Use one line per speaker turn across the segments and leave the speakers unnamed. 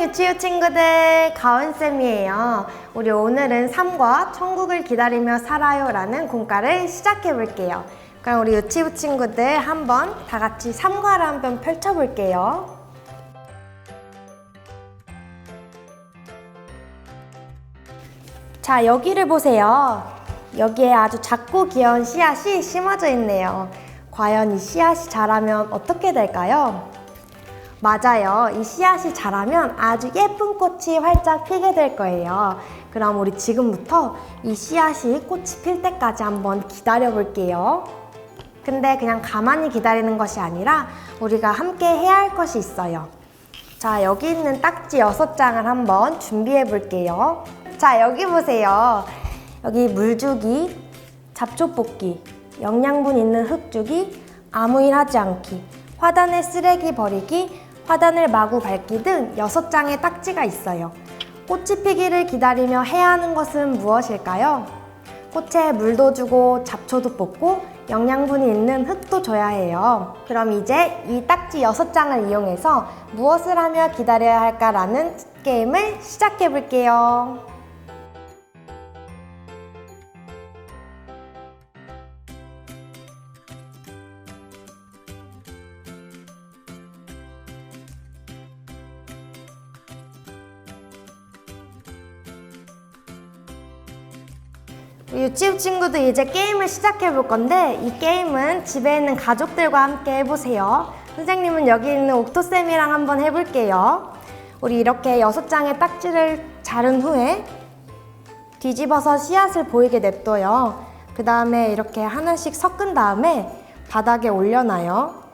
유치유 친구들 가은쌤이에요. 우리 오늘은 3과 천국을 기다리며 살아요 라는 공과를 시작해 볼게요. 그럼 우리 유치부 친구들 한번 다 같이 3과를 한번 펼쳐 볼게요. 자, 여기를 보세요. 여기에 아주 작고 귀여운 씨앗이 심어져 있네요. 과연 이 씨앗이 자라면 어떻게 될까요? 맞아요. 이 씨앗이 자라면 아주 예쁜 꽃이 활짝 피게 될 거예요. 그럼 우리 지금부터 이 씨앗이 꽃이 필 때까지 한번 기다려 볼게요. 근데 그냥 가만히 기다리는 것이 아니라 우리가 함께 해야 할 것이 있어요. 자, 여기 있는 딱지 여섯 장을 한번 준비해 볼게요. 자, 여기 보세요. 여기 물주기, 잡초 뽑기, 영양분 있는 흙 주기, 아무 일 하지 않기, 화단에 쓰레기 버리기, 화단을 마구 밟기 등 여섯 장의 딱지가 있어요. 꽃이 피기를 기다리며 해야 하는 것은 무엇일까요? 꽃에 물도 주고 잡초도 뽑고 영양분이 있는 흙도 줘야 해요. 그럼 이제 이 딱지 여섯 장을 이용해서 무엇을 하며 기다려야 할까라는 게임을 시작해 볼게요. 유치부 친구들 이제 게임을 시작해 볼 건데 이 게임은 집에 있는 가족들과 함께 해보세요. 선생님은 여기 있는 옥토쌤이랑 한번 해볼게요. 우리 이렇게 여섯 장의 딱지를 자른 후에 뒤집어서 씨앗을 보이게 냅둬요. 그 다음에 이렇게 하나씩 섞은 다음에 바닥에 올려놔요.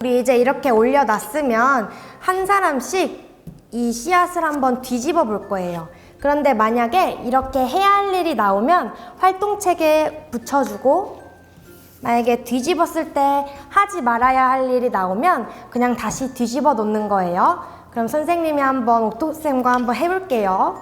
우리 이제 이렇게 올려놨으면 한 사람씩 이 씨앗을 한번 뒤집어 볼 거예요. 그런데 만약에 이렇게 해야 할 일이 나오면 활동책에 붙여주고 만약에 뒤집었을 때 하지 말아야 할 일이 나오면 그냥 다시 뒤집어 놓는 거예요. 그럼 선생님이 한번 옥토쌤과 한번 해볼게요.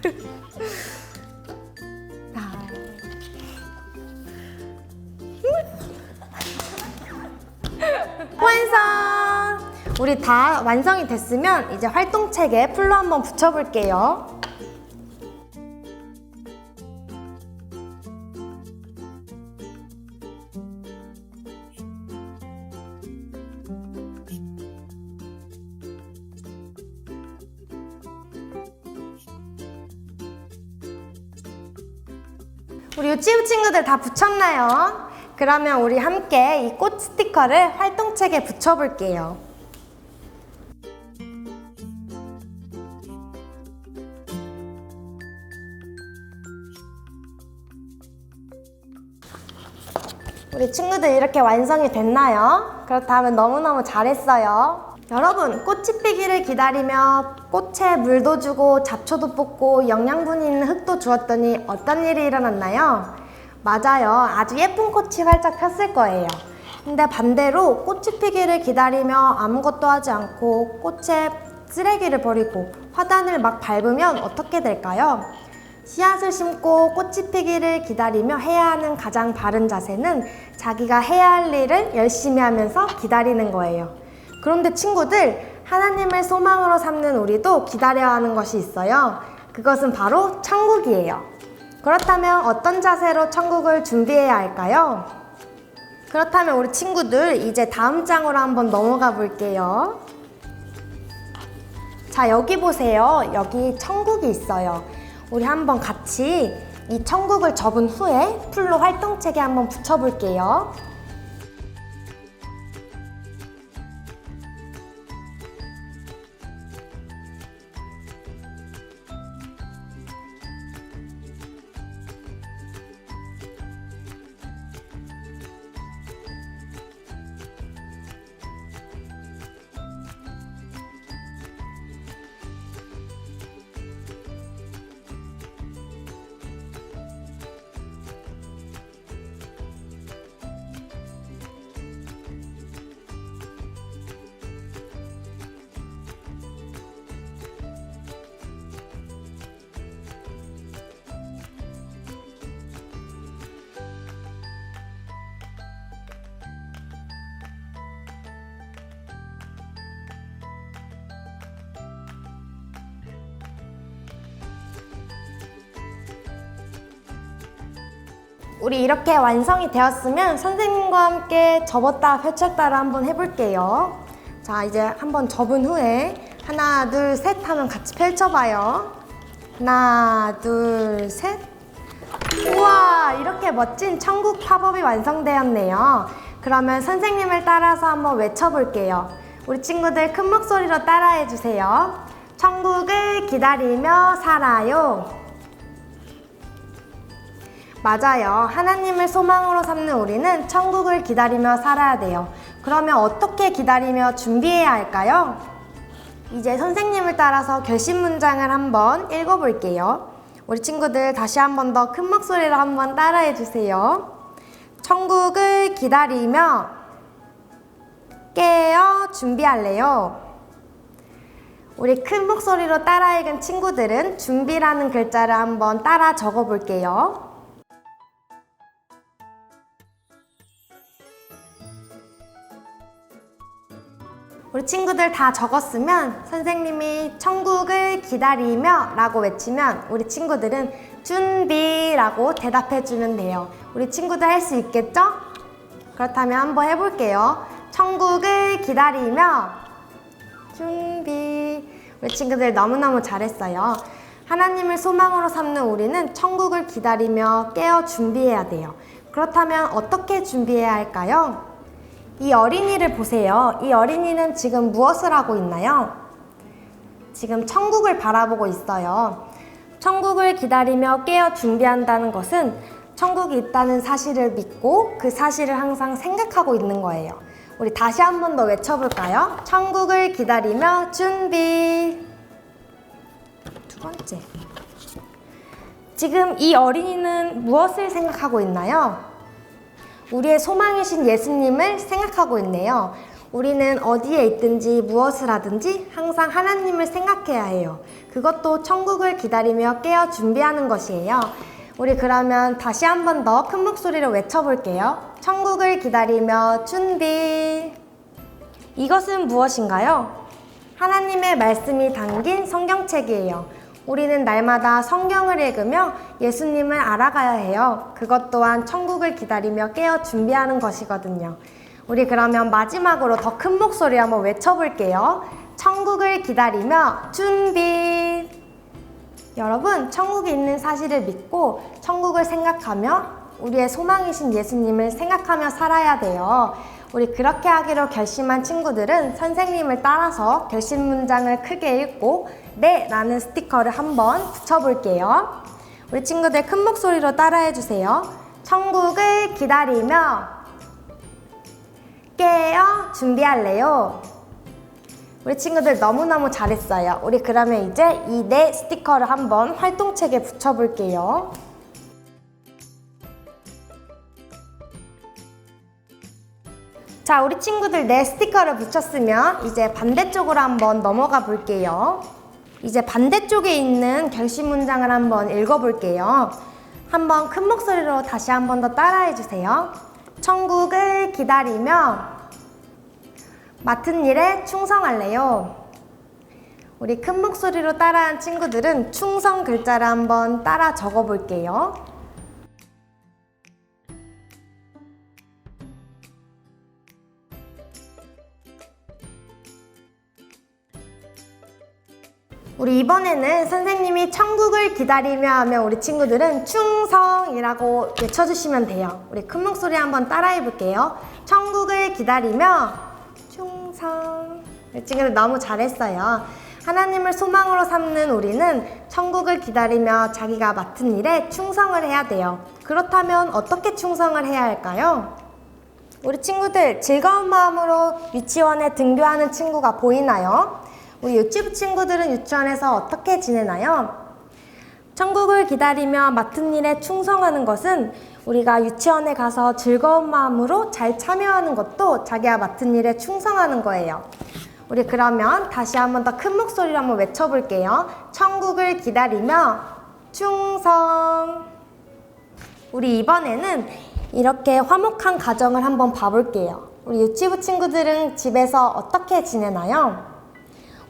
완성! 우리 다 완성이 됐으면 이제 활동책에 풀로 한번 붙여볼게요. 우리 유치부 친구들 다 붙였나요? 그러면 우리 함께 이 꽃 스티커를 활동책에 붙여볼게요. 우리 친구들 이렇게 완성이 됐나요? 그렇다면 너무너무 잘했어요. 여러분, 꽃이 피기를 기다리며 꽃에 물도 주고 잡초도 뽑고 영양분이 있는 흙도 주었더니 어떤 일이 일어났나요? 맞아요. 아주 예쁜 꽃이 활짝 폈을 거예요. 근데 반대로 꽃이 피기를 기다리며 아무것도 하지 않고 꽃에 쓰레기를 버리고 화단을 막 밟으면 어떻게 될까요? 씨앗을 심고 꽃이 피기를 기다리며 해야 하는 가장 바른 자세는 자기가 해야 할 일을 열심히 하면서 기다리는 거예요. 그런데 친구들, 하나님을 소망으로 삼는 우리도 기다려야 하는 것이 있어요. 그것은 바로 천국이에요. 그렇다면 어떤 자세로 천국을 준비해야 할까요? 그렇다면 우리 친구들, 이제 다음 장으로 한번 넘어가 볼게요. 자, 여기 보세요. 여기 천국이 있어요. 우리 한번 같이 이 천국을 접은 후에 풀로 활동책에 한번 붙여볼게요. 우리 이렇게 완성이 되었으면 선생님과 함께 접었다 펼쳤다를 한번 해볼게요. 자, 이제 한번 접은 후에 하나, 둘, 셋 하면 같이 펼쳐봐요. 하나, 둘, 셋. 우와, 이렇게 멋진 천국 팝업이 완성되었네요. 그러면 선생님을 따라서 한번 외쳐볼게요. 우리 친구들 큰 목소리로 따라해 주세요. 천국을 기다리며 살아요. 맞아요. 하나님을 소망으로 삼는 우리는 천국을 기다리며 살아야 돼요. 그러면 어떻게 기다리며 준비해야 할까요? 이제 선생님을 따라서 결심 문장을 한번 읽어볼게요. 우리 친구들 다시 한 번 더 큰 목소리로 한번 따라해 주세요. 천국을 기다리며 깨어 준비할래요. 우리 큰 목소리로 따라 읽은 친구들은 준비라는 글자를 한번 따라 적어 볼게요. 우리 친구들 다 적었으면 선생님이 천국을 기다리며 라고 외치면 우리 친구들은 준비라고 대답해 주면 돼요. 우리 친구들 할 수 있겠죠? 그렇다면 한번 해볼게요. 천국을 기다리며 준비. 우리 친구들 너무너무 잘했어요. 하나님을 소망으로 삼는 우리는 천국을 기다리며 깨어 준비해야 돼요. 그렇다면 어떻게 준비해야 할까요? 이 어린이를 보세요. 이 어린이는 지금 무엇을 하고 있나요? 지금 천국을 바라보고 있어요. 천국을 기다리며 깨어 준비한다는 것은 천국이 있다는 사실을 믿고 그 사실을 항상 생각하고 있는 거예요. 우리 다시 한 번 더 외쳐볼까요? 천국을 기다리며 준비. 두 번째. 지금 이 어린이는 무엇을 생각하고 있나요? 우리의 소망이신 예수님을 생각하고 있네요. 우리는 어디에 있든지 무엇을 하든지 항상 하나님을 생각해야 해요. 그것도 천국을 기다리며 깨어 준비하는 것이에요. 우리 그러면 다시 한 번 더 큰 목소리로 외쳐볼게요. 천국을 기다리며 준비. 이것은 무엇인가요? 하나님의 말씀이 담긴 성경책이에요. 우리는 날마다 성경을 읽으며 예수님을 알아가야 해요. 그것 또한 천국을 기다리며 깨어 준비하는 것이거든요. 우리 그러면 마지막으로 더 큰 목소리 한번 외쳐볼게요. 천국을 기다리며 준비. 여러분, 천국이 있는 사실을 믿고 천국을 생각하며 우리의 소망이신 예수님을 생각하며 살아야 돼요. 우리 그렇게 하기로 결심한 친구들은 선생님을 따라서 결심 문장을 크게 읽고 네 라는 스티커를 한번 붙여볼게요. 우리 친구들 큰 목소리로 따라해 주세요. 천국을 기다리며 깨어 준비할래요. 우리 친구들 너무너무 잘했어요. 우리 그러면 이제 이 네 스티커를 한번 활동책에 붙여볼게요. 자, 우리 친구들 네 스티커를 붙였으면 이제 반대쪽으로 한번 넘어가 볼게요. 이제 반대쪽에 있는 결심 문장을 한번 읽어볼게요. 한번 큰 목소리로 다시 한번 더 따라해 주세요. 천국을 기다리며 맡은 일에 충성할래요. 우리 큰 목소리로 따라한 친구들은 충성 글자를 한번 따라 적어 볼게요. 우리 이번에는 선생님이 천국을 기다리며 하면 우리 친구들은 충성이라고 외쳐주시면 돼요. 우리 큰 목소리 한번 따라해 볼게요. 천국을 기다리며 충성. 우리 친구들 너무 잘했어요. 하나님을 소망으로 삼는 우리는 천국을 기다리며 자기가 맡은 일에 충성을 해야 돼요. 그렇다면 어떻게 충성을 해야 할까요? 우리 친구들 즐거운 마음으로 유치원에 등교하는 친구가 보이나요? 우리 유치부 친구들은 유치원에서 어떻게 지내나요? 천국을 기다리며 맡은 일에 충성하는 것은 우리가 유치원에 가서 즐거운 마음으로 잘 참여하는 것도 자기가 맡은 일에 충성하는 거예요. 우리 그러면 다시 한번 더 큰 목소리로 한번 외쳐볼게요. 천국을 기다리며 충성. 우리 이번에는 이렇게 화목한 가정을 한번 봐볼게요. 우리 유치부 친구들은 집에서 어떻게 지내나요?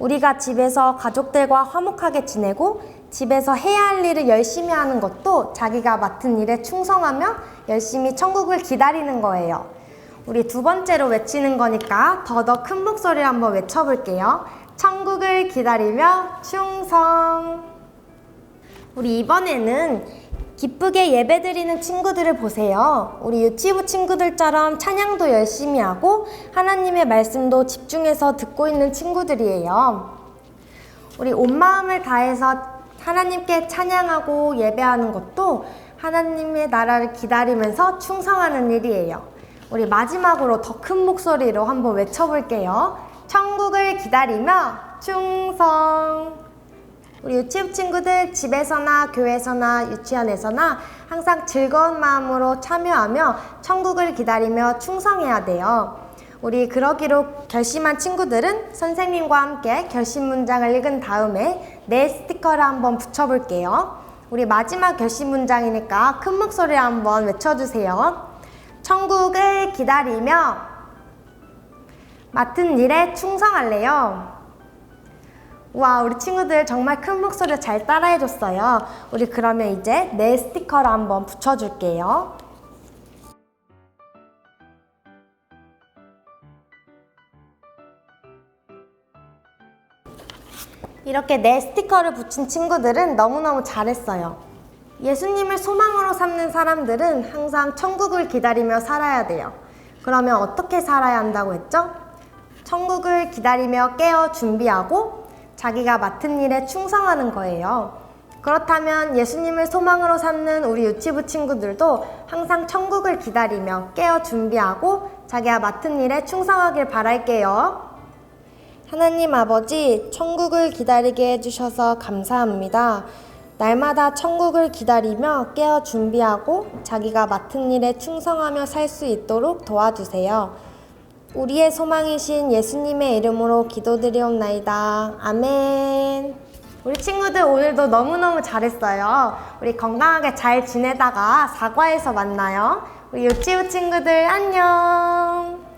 우리가 집에서 가족들과 화목하게 지내고 집에서 해야 할 일을 열심히 하는 것도 자기가 맡은 일에 충성하며 열심히 천국을 기다리는 거예요. 우리 두 번째로 외치는 거니까 더더 큰 목소리로 한번 외쳐볼게요. 천국을 기다리며 충성. 우리 이번에는 기쁘게 예배드리는 친구들을 보세요. 우리 유치부 친구들처럼 찬양도 열심히 하고 하나님의 말씀도 집중해서 듣고 있는 친구들이에요. 우리 온 마음을 다해서 하나님께 찬양하고 예배하는 것도 하나님의 나라를 기다리면서 충성하는 일이에요. 우리 마지막으로 더 큰 목소리로 한번 외쳐볼게요. 천국을 기다리며 충성. 우리 유치부 친구들 집에서나 교회에서나 유치원에서나 항상 즐거운 마음으로 참여하며 천국을 기다리며 충성해야 돼요. 우리 그러기로 결심한 친구들은 선생님과 함께 결심 문장을 읽은 다음에 내 스티커를 한번 붙여볼게요. 우리 마지막 결심 문장이니까 큰 목소리로 한번 외쳐주세요. 천국을 기다리며 맡은 일에 충성할래요. 와, 우리 친구들 정말 큰 목소리로 잘 따라해줬어요. 우리 그러면 이제 내 스티커를 한번 붙여줄게요. 이렇게 내 스티커를 붙인 친구들은 너무너무 잘했어요. 예수님을 소망으로 삼는 사람들은 항상 천국을 기다리며 살아야 돼요. 그러면 어떻게 살아야 한다고 했죠? 천국을 기다리며 깨어 준비하고 자기가 맡은 일에 충성하는 거예요. 그렇다면 예수님을 소망으로 삼는 우리 유치부 친구들도 항상 천국을 기다리며 깨어 준비하고 자기가 맡은 일에 충성하길 바랄게요. 하나님 아버지, 천국을 기다리게 해주셔서 감사합니다. 날마다 천국을 기다리며 깨어 준비하고 자기가 맡은 일에 충성하며 살 수 있도록 도와주세요. 우리의 소망이신 예수님의 이름으로 기도드리옵나이다. 아멘. 우리 친구들 오늘도 너무너무 잘했어요. 우리 건강하게 잘 지내다가 사과에서 만나요. 우리 유치부 친구들 안녕.